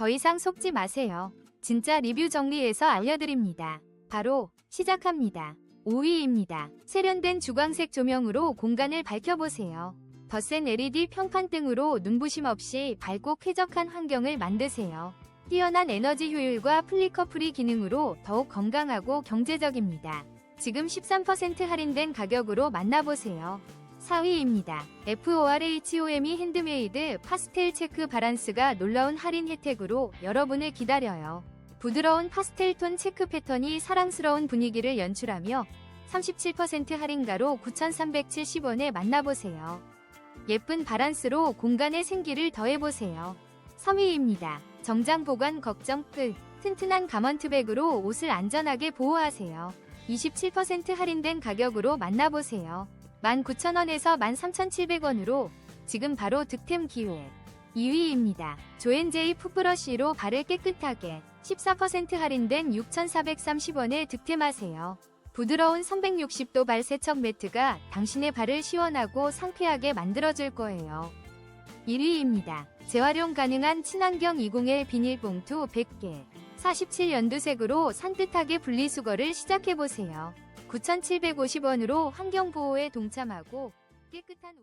더 이상 속지 마세요. 진짜 리뷰 정리해서 알려드립니다. 바로 시작합니다. 5위입니다. 세련된 주광색 조명으로 공간을 밝혀보세요. 더 센 LED 평판 등으로 눈부심 없이 밝고 쾌적한 환경을 만드세요. 뛰어난 에너지 효율과 플리커 프리 기능으로 더욱 건강하고 경제적입니다. 지금 13% 할인된 가격으로 만나보세요. 4위입니다. FORHOME 핸드메이드 파스텔 체크 바란스가 놀라운 할인 혜택으로 여러분을 기다려요. 부드러운 파스텔 톤 체크 패턴이 사랑스러운 분위기를 연출하며 37% 할인가로 9,370원에 만나보세요. 예쁜 바란스로 공간에 생기를 더해보세요. 3위입니다. 정장 보관 걱정 끝. 튼튼한 가먼트백으로 옷을 안전하게 보호하세요. 27% 할인된 가격으로 만나보세요. 19,000원에서 13,700원으로 지금 바로 득템 기회. 2위입니다. 조앤제이 푸브러쉬로 발을 깨끗하게 14% 할인된 6,430원에 득템하세요. 부드러운 360도 발 세척 매트가 당신의 발을 시원하고 상쾌하게 만들어줄 거예요. 1위입니다. 재활용 가능한 친환경 201 비닐봉투 100개. 47연두색으로 산뜻하게 분리수거를 시작해보세요. 9,750원으로 환경보호에 동참하고 깨끗한